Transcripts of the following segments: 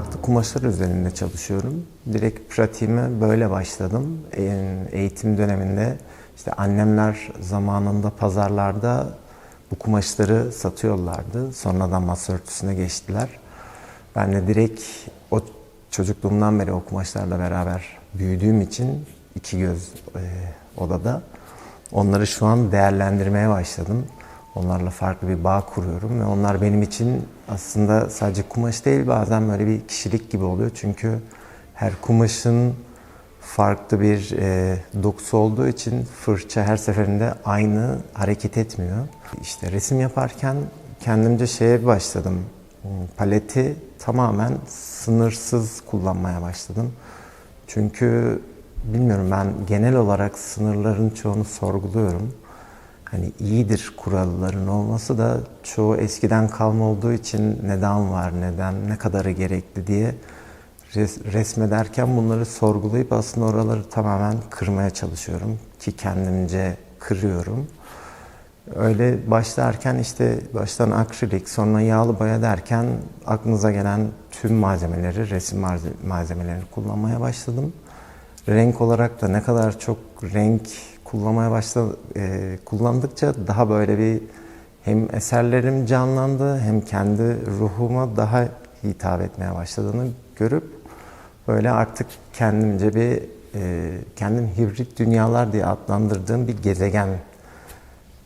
farklı kumaşlar üzerinde çalışıyorum. Direkt pratiğime böyle başladım. Eğitim döneminde işte annemler zamanında pazarlarda bu kumaşları satıyorlardı. Sonradan masa örtüsüne geçtiler. Ben de direkt o çocukluğumdan beri o kumaşlarla beraber büyüdüğüm için iki göz e, odada onları şu an değerlendirmeye başladım. Onlarla farklı bir bağ kuruyorum ve onlar benim için aslında sadece kumaş değil bazen böyle bir kişilik gibi oluyor. Çünkü her kumaşın farklı bir e, dokusu olduğu için fırça her seferinde aynı hareket etmiyor. İşte resim yaparken kendimce şeye başladım. Hmm, Paleti tamamen sınırsız kullanmaya başladım. Çünkü bilmiyorum ben genel olarak sınırların çoğunu sorguluyorum. Hani iyidir kuralların olması da çoğu eskiden kalma olduğu için neden var, neden, ne kadarı gerekli diye res- resmederken bunları sorgulayıp aslında oraları tamamen kırmaya çalışıyorum ki kendimce kırıyorum. Öyle başlarken işte baştan akrilik sonra yağlı boya derken aklınıza gelen tüm malzemeleri, resim malze- malzemelerini kullanmaya başladım. Renk olarak da ne kadar çok renk kullanmaya başladı, e, kullandıkça daha böyle bir hem eserlerim canlandı hem kendi ruhuma daha hitap etmeye başladığını görüp böyle artık kendimce bir e, kendim hibrit dünyalar diye adlandırdığım bir gezegen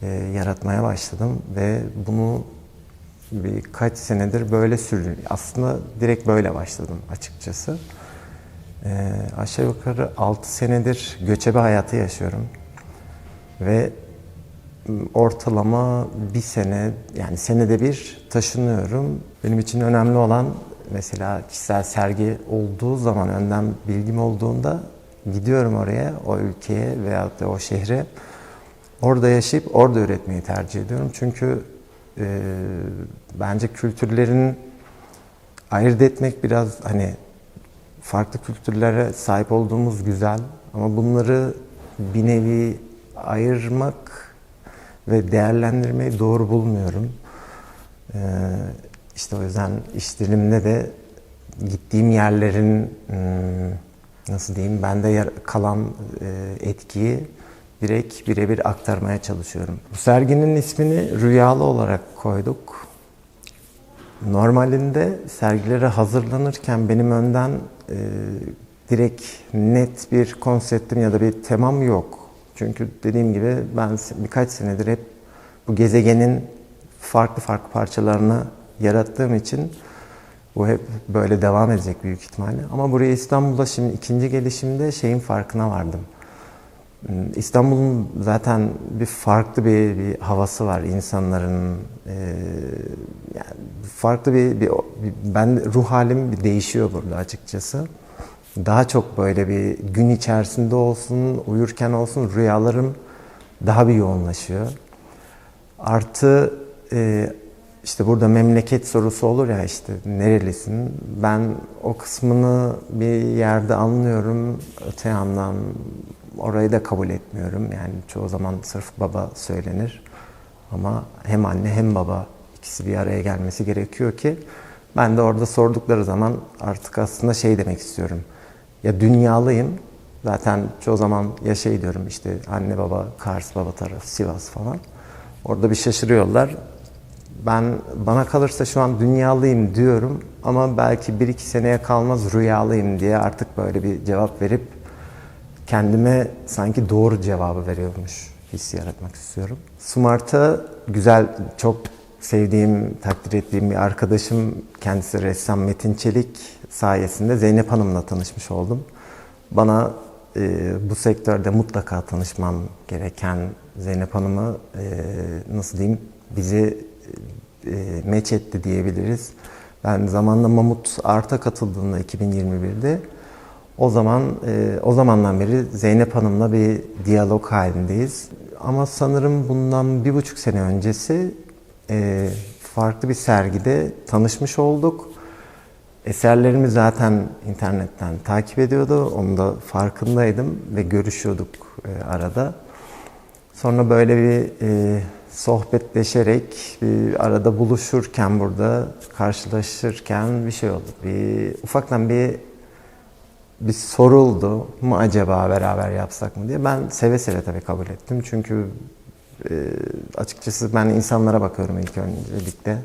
e, yaratmaya başladım ve bunu birkaç senedir böyle sürdüm. Aslında direkt böyle başladım açıkçası. E, aşağı yukarı 6 senedir göçebe hayatı yaşıyorum. Ve m, ortalama bir sene yani senede bir taşınıyorum. Benim için önemli olan mesela kişisel sergi olduğu zaman önden bilgim olduğunda gidiyorum oraya, o ülkeye veyahut da o şehre. Orada yaşayıp orada üretmeyi tercih ediyorum. Çünkü e, bence kültürlerin ayırt etmek biraz hani farklı kültürlere sahip olduğumuz güzel ama bunları bir nevi ayırmak ve değerlendirmeyi doğru bulmuyorum. Ee, işte o yüzden iş de gittiğim yerlerin hmm, nasıl diyeyim bende kalan e, etkiyi direkt birebir aktarmaya çalışıyorum. Bu serginin ismini Rüyalı olarak koyduk. Normalinde sergilere hazırlanırken benim önden e, direkt net bir konseptim ya da bir temam yok. Çünkü dediğim gibi ben birkaç senedir hep bu gezegenin farklı farklı parçalarını yarattığım için bu hep böyle devam edecek büyük ihtimalle. Ama buraya İstanbul'da şimdi ikinci gelişimde şeyin farkına vardım. Hmm, İstanbul'un zaten bir farklı bir, bir havası var insanların e, yani farklı bir, bir, bir ben ruh halim bir değişiyor burada açıkçası. Daha çok böyle bir gün içerisinde olsun, uyurken olsun rüyalarım daha bir yoğunlaşıyor. Artı e, işte burada memleket sorusu olur ya işte nerelisin? Ben o kısmını bir yerde anlıyorum. Öte yandan orayı da kabul etmiyorum. Yani çoğu zaman sırf baba söylenir. Ama hem anne hem baba ikisi bir araya gelmesi gerekiyor ki ben de orada sordukları zaman artık aslında şey demek istiyorum. Ya dünyalıyım. Zaten çoğu zaman ya şey diyorum işte anne baba Kars baba tarafı Sivas falan. Orada bir şaşırıyorlar. Ben bana kalırsa şu an dünyalıyım diyorum ama belki bir iki seneye kalmaz rüyalıyım diye artık böyle bir cevap verip kendime sanki doğru cevabı veriyormuş hissi yaratmak istiyorum. Smart'a güzel, çok sevdiğim, takdir ettiğim bir arkadaşım, kendisi ressam Metin Çelik sayesinde Zeynep Hanım'la tanışmış oldum. Bana e, bu sektörde mutlaka tanışmam gereken Zeynep Hanım'ı e, nasıl diyeyim bizi e, meç etti diyebiliriz. Ben zamanla Mamut Art'a katıldığımda 2021'de o zaman e, o zamandan beri Zeynep Hanım'la bir diyalog halindeyiz. Ama sanırım bundan bir buçuk sene öncesi e, farklı bir sergide tanışmış olduk. Eserlerimi zaten internetten takip ediyordu. Onun da farkındaydım ve görüşüyorduk e, arada. Sonra böyle bir e, sohbetleşerek bir arada buluşurken burada karşılaşırken bir şey oldu. Bir ufaktan bir bir soruldu mu acaba beraber yapsak mı diye. Ben seve seve tabii kabul ettim. Çünkü e, açıkçası ben insanlara bakıyorum ilk öncelikle.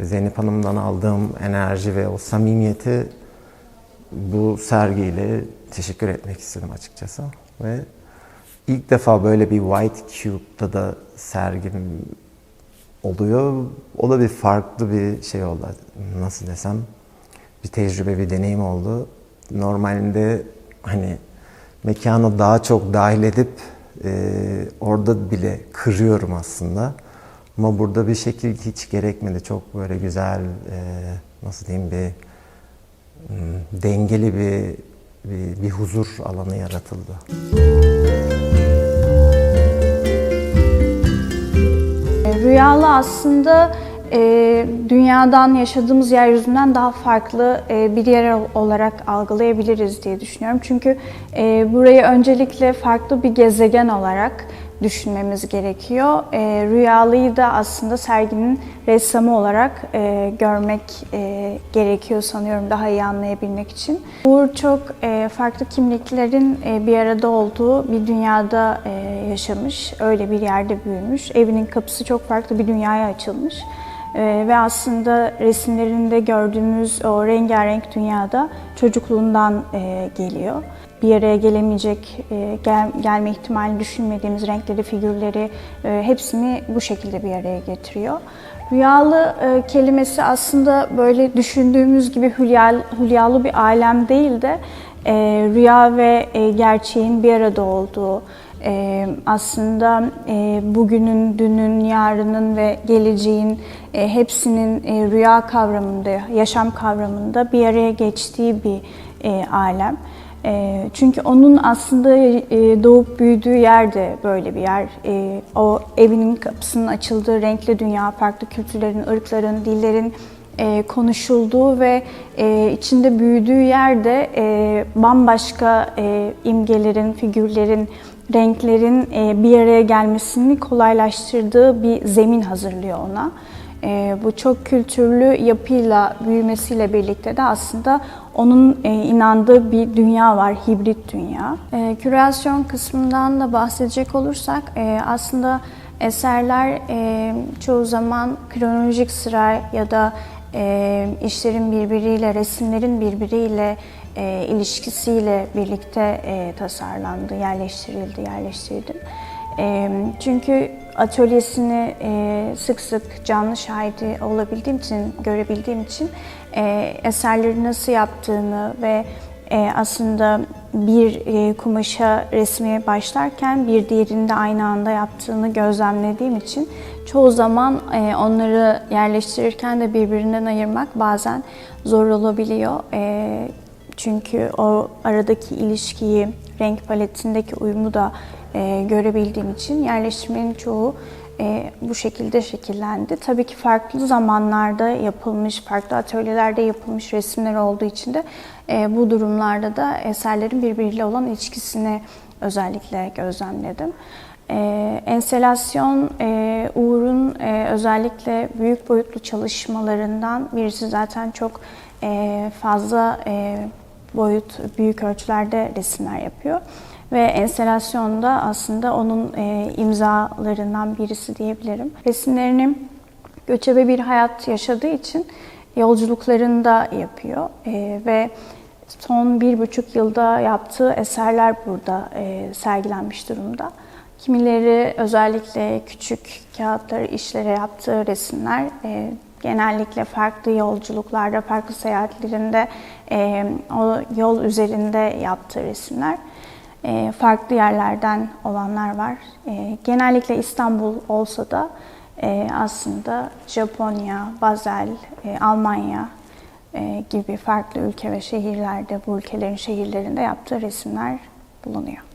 Zeynep Hanım'dan aldığım enerji ve o samimiyeti bu sergiyle teşekkür etmek istedim açıkçası. Ve ilk defa böyle bir White Cube'da da sergim oluyor. O da bir farklı bir şey oldu. Nasıl desem bir tecrübe, bir deneyim oldu. Normalinde hani mekanı daha çok dahil edip e, orada bile kırıyorum aslında. Ama burada bir şekil hiç gerekmedi. Çok böyle güzel, e, nasıl diyeyim bir hmm, dengeli bir, bir, bir huzur alanı yaratıldı. Rüyalı aslında e, dünyadan yaşadığımız yeryüzünden daha farklı e, bir yer olarak algılayabiliriz diye düşünüyorum. Çünkü e, burayı öncelikle farklı bir gezegen olarak düşünmemiz gerekiyor. E, rüyalıyı da aslında serginin ressamı olarak e, görmek e, gerekiyor sanıyorum daha iyi anlayabilmek için. Uğur çok e, farklı kimliklerin e, bir arada olduğu bir dünyada e, yaşamış, öyle bir yerde büyümüş. Evinin kapısı çok farklı bir dünyaya açılmış. Ee, ve aslında resimlerinde gördüğümüz o rengarenk dünyada çocukluğundan e, geliyor. Bir araya gelemeyecek, e, gel, gelme ihtimali düşünmediğimiz renkleri, figürleri e, hepsini bu şekilde bir araya getiriyor. Rüyalı kelimesi aslında böyle düşündüğümüz gibi hülyal, hülyalı bir alem değil de rüya ve gerçeğin bir arada olduğu, e, aslında e, bugünün, dünün, yarının ve geleceğin e, hepsinin e, rüya kavramında, yaşam kavramında bir araya geçtiği bir e, alem. E, çünkü onun aslında e, doğup büyüdüğü yer de böyle bir yer. E, o evinin kapısının açıldığı renkli dünya, farklı kültürlerin, ırkların, dillerin e, konuşulduğu ve e, içinde büyüdüğü yerde e, bambaşka e, imgelerin, figürlerin, renklerin e, bir araya gelmesini kolaylaştırdığı bir zemin hazırlıyor ona. E, bu çok kültürlü yapıyla büyümesiyle birlikte de aslında onun e, inandığı bir dünya var, hibrit dünya. Kürasyon kısmından da bahsedecek olursak aslında eserler çoğu zaman kronolojik sıra ya da işlerin birbiriyle, resimlerin birbiriyle e, ilişkisiyle birlikte e, tasarlandı, yerleştirildi, yerleştirdim. E, çünkü atölyesini e, sık sık canlı şahidi olabildiğim için, görebildiğim için e, eserleri nasıl yaptığını ve e, aslında bir e, kumaşa resmi başlarken bir diğerinde aynı anda yaptığını gözlemlediğim için çoğu zaman e, onları yerleştirirken de birbirinden ayırmak bazen zor olabiliyor. E, çünkü o aradaki ilişkiyi, renk paletindeki uyumu da e, görebildiğim için yerleştirmenin çoğu e, bu şekilde şekillendi. Tabii ki farklı zamanlarda yapılmış, farklı atölyelerde yapılmış resimler olduğu için de e, bu durumlarda da eserlerin birbiriyle olan ilişkisini özellikle gözlemledim. E, enselasyon e, Uğur'un e, özellikle büyük boyutlu çalışmalarından birisi zaten çok e, fazla e, boyut, büyük ölçülerde resimler yapıyor. Ve enstelasyon da aslında onun e, imzalarından birisi diyebilirim. Resimlerini göçebe bir hayat yaşadığı için yolculuklarında yapıyor e, ve son bir buçuk yılda yaptığı eserler burada e, sergilenmiş durumda. Kimileri özellikle küçük kağıtları işlere yaptığı resimler e, genellikle farklı yolculuklarda, farklı seyahatlerinde e, o yol üzerinde yaptığı resimler. E, farklı yerlerden olanlar var. E, genellikle İstanbul olsa da e, aslında Japonya, Basel, e, Almanya e, gibi farklı ülke ve şehirlerde, bu ülkelerin şehirlerinde yaptığı resimler bulunuyor.